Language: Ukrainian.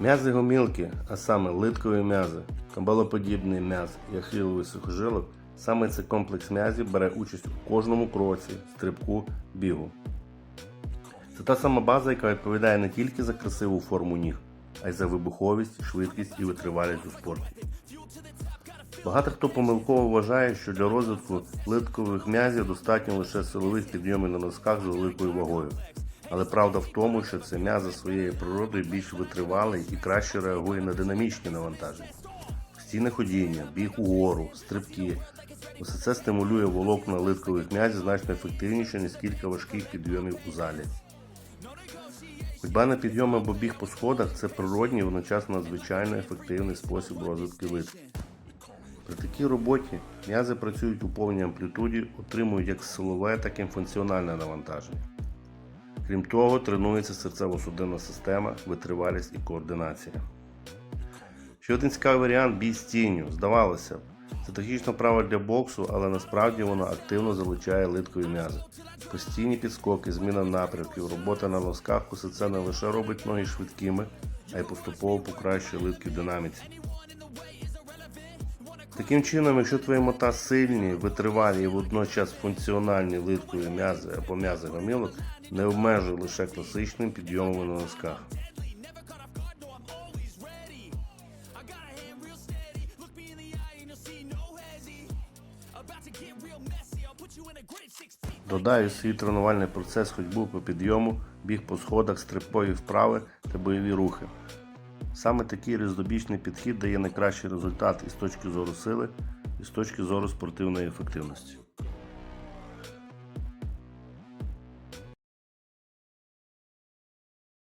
М'язи гомілки, а саме литкові м'язи, камбалоподібний м'яз і ахіловий сухожилок, саме цей комплекс м'язів бере участь у кожному кроці, стрибку, бігу. Це та сама база, яка відповідає не тільки за красиву форму ніг, а й за вибуховість, швидкість і витривалість у спорті. Багато хто помилково вважає, що для розвитку литкових м'язів достатньо лише силових підйомів на носках з великою вагою. Але правда в тому, що це м'яз своєю природою більш витривалий і краще реагує на динамічні навантаження. Постійне ходіння, біг угору, стрибки. Усе це стимулює волокна литкових м'язів значно ефективніше, ніж кілька важких підйомів у залі. Ходьба на підйом або біг по сходах це природній і одночасно надзвичайно ефективний спосіб розвитку литв. При такій роботі м'язи працюють у повній амплітуді, отримують як силове, так і функціональне навантаження. Крім того, тренується серцево-судинна система, витривалість і координація. Ще один цікавий варіант бій з тінню. Здавалося б, це технічно право для боксу, але насправді воно активно залучає литкові м'язи. Постійні підскоки, зміна напрямків, робота на носках усе це не лише робить ноги швидкими, а й поступово покращує литки в динаміці. Таким чином, якщо твої мота сильні, витривалі і водночас функціональні литкові м'язи або м'язи гомілок, не обмежуй лише класичним підйомом на носках. Додай у свій тренувальний процес ходьбу по підйому, біг по сходах, стрипові вправи та бойові рухи. Саме такий різнобічний підхід дає найкращий результат і з точки зору сили, і з точки зору спортивної ефективності.